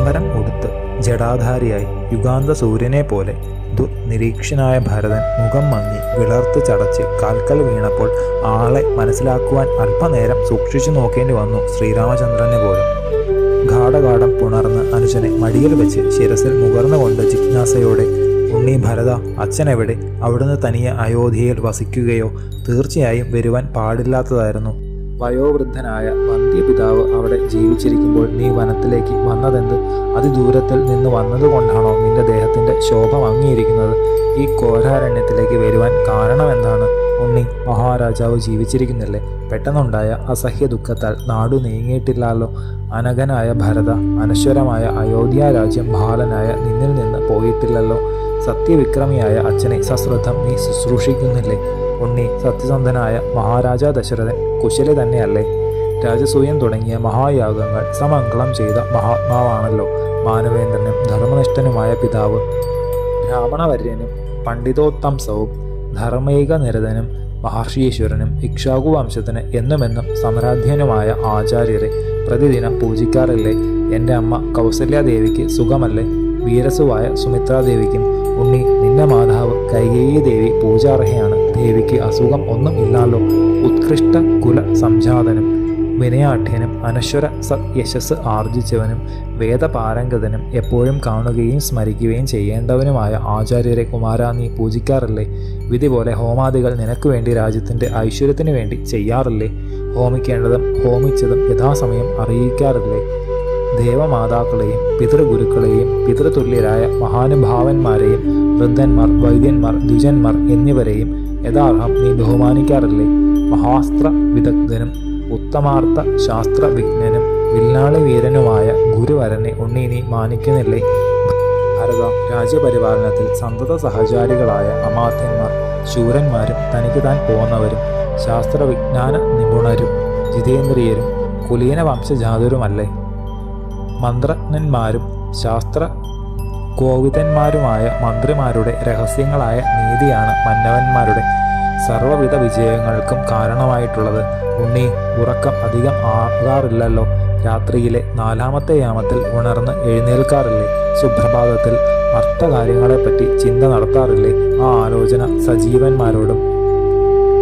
ചീരാംബരം ഉടുത്ത് ജടാധാരിയായി യുഗാന്ത സൂര്യനെ പോലെ ദുർനിരീക്ഷനായ ഭരതൻ മുഖം മങ്ങി വിളർത്ത് ചടച്ച് കാൽക്കൽ വീണപ്പോൾ ആളെ മനസ്സിലാക്കുവാൻ അല്പനേരം സൂക്ഷിച്ചു നോക്കേണ്ടി വന്നു ശ്രീരാമചന്ദ്രനെ പോലും. ഘാടഘാടം പുണർന്ന് അനുജനെ മടിയിൽ വെച്ച് ശിരസിൽ മുകർന്നുകൊണ്ട് ജിജ്ഞാസയോടെ ഉണ്ണി ഭരത അച്ഛനെവിടെ? അവിടുന്ന് തനിയെ അയോധ്യയിൽ വസിക്കുകയോ? തീർച്ചയായും വരുവാൻ പാടില്ലാത്തതായിരുന്നു. വയോവൃദ്ധനായ വന്ധ്യപിതാവ് അവിടെ ജീവിച്ചിരിക്കുമ്പോൾ നീ വനത്തിലേക്ക് വന്നതെന്ത്? അതിദൂരത്തിൽ നിന്ന് വന്നതുകൊണ്ടാണോ നിന്റെ ദേഹത്തിന്റെ ശോഭ മങ്ങിയിരിക്കുന്നത് ഈ കോരാരണ്യത്തിലേക്ക് വരുവാൻ കാരണമെന്താണ്? ഉണ്ണി മഹാരാജാവ് ജീവിച്ചിരിക്കുന്നില്ലേ? പെട്ടെന്നുണ്ടായ അസഹ്യ ദുഃഖത്താൽ നാടു നീങ്ങിയിട്ടില്ലല്ലോ. അനഘനായ ഭരത അനശ്വരമായ അയോധ്യ രാജ്യം ബാലനായ നിന്നിൽ നിന്ന് പോയിട്ടില്ലല്ലോ. സത്യവിക്രമിയായ അച്ഛനെ സശ്രദ്ധം നീ ശുശ്രൂഷിക്കുന്നില്ലേ? ഉണ്ണി സത്യസന്ധനായ മഹാരാജാ ദശരഥൻ കുശലി തന്നെയല്ലേ? രാജസൂയം തുടങ്ങിയ മഹായാഗങ്ങൾ സമംഗളം ചെയ്ത മഹാത്മാവാണല്ലോ മാനവേന്ദ്രനും ധർമ്മനിഷ്ഠനുമായ പിതാവ്. ബ്രാഹ്മണവര്യനും പണ്ഡിതോത്തംസവും ധർമ്മൈക നിരതനും മഹർഷീശ്വരനും ഇക്ഷാകു വംശത്തിന് എന്നുമെന്നും സമരാധ്യനുമായ ആചാര്യരെ പ്രതിദിനം പൂജിക്കാറില്ലേ? എന്റെ അമ്മ കൗസല്യാദേവിക്ക് സുഖമല്ലേ? വീരസുവായ സുമിത്രാദേവിക്കും ഉണ്ണി നിന്റെ മാതാവ് കൈകേയി ദേവി പൂജാർഹയാണ്. ദേവിക്ക് അസുഖം ഒന്നും ഇല്ലാലോ? ഉത്കൃഷ്ട കുല സംജാതനും വിനയാഠ്യനും അനശ്വര സത്യശസ് ആർജിച്ചവനും വേദപാരംഗതനും എപ്പോഴും കാണുകയും സ്മരിക്കുകയും ചെയ്യേണ്ടവനുമായ ആചാര്യരെ കുമാര നീ പൂജിക്കാറില്ലേ? വിധി പോലെ ഹോമാദികൾ നിനക്ക് വേണ്ടി രാജ്യത്തിന്റെ ഐശ്വര്യത്തിന് വേണ്ടി ചെയ്യാറില്ലേ? ഹോമിക്കേണ്ടതും ഹോമിച്ചതും യഥാസമയം അറിയിക്കാറില്ലേ? ദേവമാതാക്കളെയും പിതൃഗുരുക്കളെയും പിതൃതുല്യരായ മഹാനുഭാവന്മാരെയും വൃദ്ധന്മാർ വൈദ്യന്മാർ ദ്വിജന്മാർ എന്നിവരെയും യഥാർഹം നീ ബഹുമാനിക്കാറില്ലേ? മഹാസ്ത്ര വിദഗ്ധനും ഉത്തമാർത്ഥ ശാസ്ത്ര വിജ്ഞനും വില്ലാളി വീരനുമായ ഗുരുവരനെ ഉണ്ണി നീ മാനിക്കുന്നില്ലേ? ഭാരത രാജ്യപരിപാലനത്തിൽ സന്തത സഹചാരികളായ അമാത്യന്മാർ ശൂരന്മാരും തനിക്ക് താൻ പോന്നവരും ശാസ്ത്രവിജ്ഞാന നിപുണരും ജിതേന്ദ്രിയരും കുലീന വംശജാതരുമല്ലേ മന്ത്രജ്ഞന്മാരും ശാസ്ത്ര കോവിതന്മാരുമായ മന്ത്രിമാരുടെ രഹസ്യങ്ങളായ നീതിയാണ് മന്നവന്മാരുടെ. സർവവിധ വിജയങ്ങൾക്കും കാരണമായിട്ടുള്ളത്. ഉണ്ണി ഉറക്കം അധികം ആകാറില്ലല്ലോ. രാത്രിയിലെ നാലാമത്തെ യാമത്തിൽ ഉണർന്ന് എഴുന്നേൽക്കാറില്ലേ? സുപ്രഭാതത്തിൽ അർത്ഥകാര്യങ്ങളെപ്പറ്റി ചിന്ത നടത്താറില്ലേ? ആ ആലോചന സജീവന്മാരോടും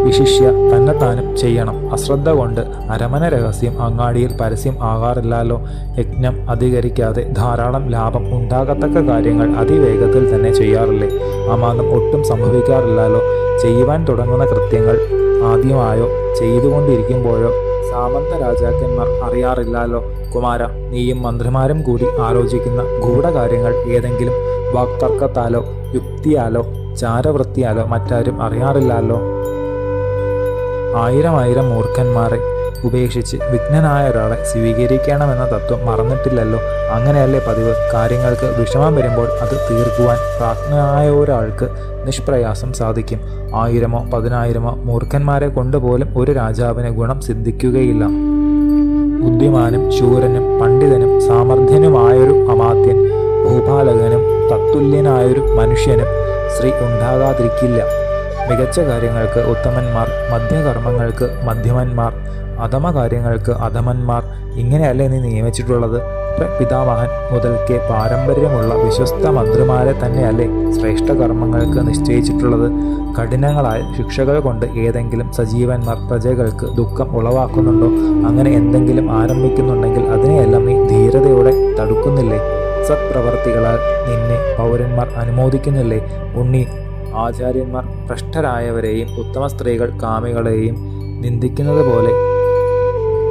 വിശിഷ്യ തന്നെത്താനും ചെയ്യണം. അശ്രദ്ധ കൊണ്ട് അരമന രഹസ്യം അങ്ങാടിയിൽ പരസ്യം ആകാറില്ലല്ലോ. യജ്ഞം അധികരിക്കാതെ ധാരാളം ലാഭം ഉണ്ടാകത്തക്ക കാര്യങ്ങൾ അതിവേഗത്തിൽ തന്നെ ചെയ്യാറില്ലേ? അമാന്തം ഒട്ടും സംഭവിക്കാറില്ലല്ലോ. ചെയ്യുവാൻ തുടങ്ങുന്ന കൃത്യങ്ങൾ ആദ്യമായോ ചെയ്തുകൊണ്ടിരിക്കുമ്പോഴോ സാമന്ത രാജാക്കന്മാർ അറിയാറില്ലല്ലോ. കുമാര നീയും മന്ത്രിമാരും കൂടി ആലോചിക്കുന്ന ഗൂഢകാര്യങ്ങൾ ഏതെങ്കിലും വാക്തർക്കത്താലോ യുക്തിയാലോ ചാരവൃത്തിയാലോ മറ്റാരും അറിയാറില്ലല്ലോ. ആയിരം ആയിരം മൂർഖന്മാരെ ഉപേക്ഷിച്ച് വിഘ്നനായ ഒരാളെ സ്വീകരിക്കണമെന്ന തത്വം മറന്നിട്ടില്ലല്ലോ. അങ്ങനെയല്ലേ പതിവ്? കാര്യങ്ങൾക്ക് വിഷമം വരുമ്പോൾ അത് തീർക്കുവാൻ പ്രാജ്ഞനായ ഒരാൾക്ക് നിഷ്പ്രയാസം സാധിക്കും. ആയിരമോ പതിനായിരമോ മൂർഖന്മാരെ കൊണ്ടുപോലും ഒരു രാജാവിന് ഗുണം സിദ്ധിക്കുകയില്ല. ബുദ്ധിമാനും ശൂരനും പണ്ഡിതനും സാമർഥ്യനുമായൊരു അമാത്യൻ ഭൂപാലകനും തത്തുല്യനായൊരു മനുഷ്യനും ശ്രീ ഉണ്ടാകാതിരിക്കില്ല. മികച്ച കാര്യങ്ങൾക്ക് ഉത്തമന്മാർ മധ്യകർമ്മങ്ങൾക്ക് മധ്യമന്മാർ അധമ കാര്യങ്ങൾക്ക് അധമന്മാർ ഇങ്ങനെയല്ലേ നീ നിയമിച്ചിട്ടുള്ളത്? പിതാമഹൻ മുതൽക്കേ പാരമ്പര്യമുള്ള വിശ്വസ്ത മന്ത്രിമാരെ തന്നെയല്ലേ ശ്രേഷ്ഠ കർമ്മങ്ങൾക്ക് നിശ്ചയിച്ചിട്ടുള്ളത്? കഠിനങ്ങളായ ശിക്ഷകൾ കൊണ്ട് ഏതെങ്കിലും സജീവന്മാർ പ്രജകൾക്ക് ദുഃഖം ഉളവാക്കുന്നുണ്ടോ? അങ്ങനെ എന്തെങ്കിലും ആരംഭിക്കുന്നുണ്ടെങ്കിൽ അതിനെയെല്ലാം നീ ധീരതയോടെ തടുക്കുന്നില്ലേ? സത്പ്രവർത്തികളാൽ നിന്നെ പൗരന്മാർ അനുമോദിക്കുന്നില്ലേ? ഉണ്ണി ആചാര്യന്മാർ ഭ്രഷ്ടരായവരെയും ഉത്തമ സ്ത്രീകൾ കാമികളെയും നിന്ദിക്കുന്നത് പോലെ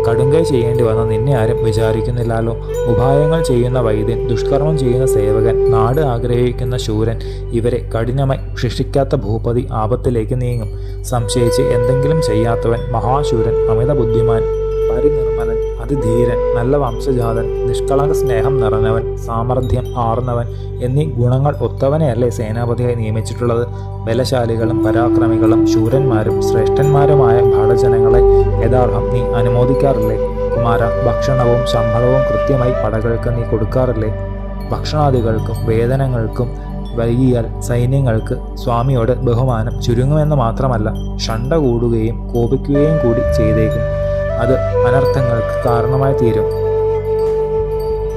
കടുങ്കൈ ചെയ്യേണ്ടി വന്ന നിന്നെ ആരും വിചാരിക്കുന്നില്ലല്ലോ. ഉപായങ്ങൾ ചെയ്യുന്ന വൈദ്യൻ ദുഷ്കർമ്മം ചെയ്യുന്ന സേവകൻ നാട് ആഗ്രഹിക്കുന്ന ശൂരൻ ഇവരെ കഠിനമായി ശിക്ഷിക്കാത്ത ഭൂപതി ആപത്തിലേക്ക് നീങ്ങും. സംശയിച്ച് എന്തെങ്കിലും ചെയ്യാത്തവൻ മഹാശൂരൻ അമിത ബുദ്ധിമാൻ പരിനിർമ്മലൻ അതിധീരൻ നല്ല വംശജാതൻ നിഷ്കളങ്ക സ്നേഹം നിറഞ്ഞവൻ സാമർഥ്യം ആർന്നവൻ എന്നീ ഗുണങ്ങൾ ഒത്തവനെയല്ലേ സേനാപതിയായി നിയമിച്ചിട്ടുള്ളത്? ബലശാലികളും പരാക്രമികളും ശൂരന്മാരും ശ്രേഷ്ഠന്മാരുമായ ഭാടജനങ്ങളെ യഥാർത്ഥം നീ അനുമോദിക്കാറില്ലേ? കുമാര ഭക്ഷണവും ശമ്പളവും കൃത്യമായി പടകൾക്ക് നീ കൊടുക്കാറില്ലേ? ഭക്ഷണാദികൾക്കും വേതനങ്ങൾക്കും വൈകിയാൽ സൈന്യങ്ങൾക്ക് സ്വാമിയോട് ബഹുമാനം ചുരുങ്ങുമെന്ന് മാത്രമല്ല ഷണ്ട കൂടുകയും കോപിക്കുകയും കൂടി ചെയ്തേക്കും. അത് അനർത്ഥങ്ങൾക്ക് കാരണമായി തീരും.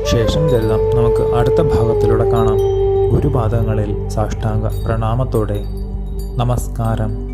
ശേഷം ചെല്ലാം നമുക്ക് അടുത്ത ഭാഗത്തിലൂടെ കാണാം. ഗുരുപാദങ്ങളിൽ സാഷ്ടാംഗ പ്രണാമത്തോടെ. നമസ്കാരം.